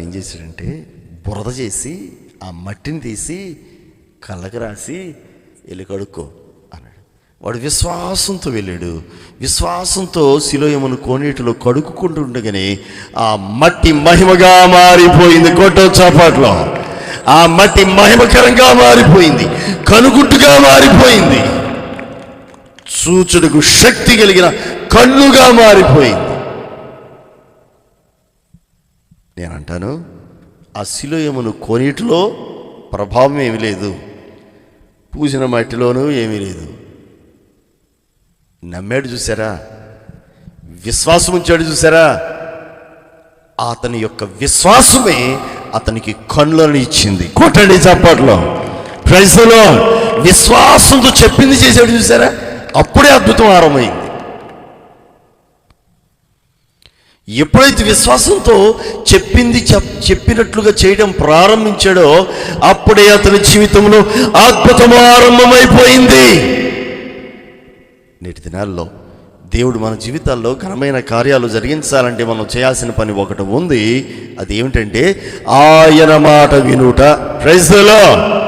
ఆయన ఏం చేశాడంటే బురద చేసి ఆ మట్టిని తీసి కళ్ళకి రాసి వెళ్ళి కడుక్కో అన్నాడు. వాడు విశ్వాసంతో వెళ్ళాడు. విశ్వాసంతో శిలోయమును కోనేటిలో కడుక్కుంటుండగానే ఆ మట్టి మహిమగా మారిపోయింది కొట్టో చాపాట్లో. ఆ మట్టి మహిమకరంగా మారిపోయింది. కనుగుట్టుగా మారిపోయింది. చూచుడుకు శక్తి కలిగిన కన్నుగా మారిపోయింది. నేనంటాను ఆ శిలోయమును కొనిటిలో ప్రభావం ఏమీ లేదు. పూసిన మట్టిలోనూ ఏమీ లేదు. నమ్మాడు చూసారా విశ్వాసం ఉంచాడు చూసారా అతని యొక్క విశ్వాసమే అతనికి కన్నులను ఇచ్చింది. కొట్టండి చప్పట్లో. ప్రజలో విశ్వాసంతో చెప్పింది చేశాడు చూసారా అప్పుడే అద్భుతం ఆరంభమైంది. ఎప్పుడైతే విశ్వాసంతో చెప్పింది చెప్- చెప్పినట్లుగా చేయడం ప్రారంభించాడో అప్పుడే అతని జీవితంలో అద్భుతం ఆరంభమైపోయింది. నేటి దినాల్లో దేవుడు మన జీవితాల్లో ఘనమైన కార్యాలు జరిగించాలంటే మనం చేయాల్సిన పని ఒకటి ఉంది. అది ఏమిటంటే ఆయన మాట వినుట. ప్రైజ్లో